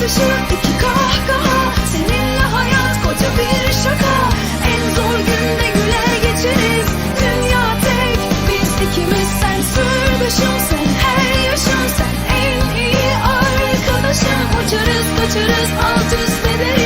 ateşi iki kahkaha Seninle hayat koca bir şaka. En zor günde güler geçeriz Dünya tek. Biz ikimiz Sen sırdaşım sen her yaşım. Sen en iyi arkadaşım Uçarız kaçarız alt üst ederiz.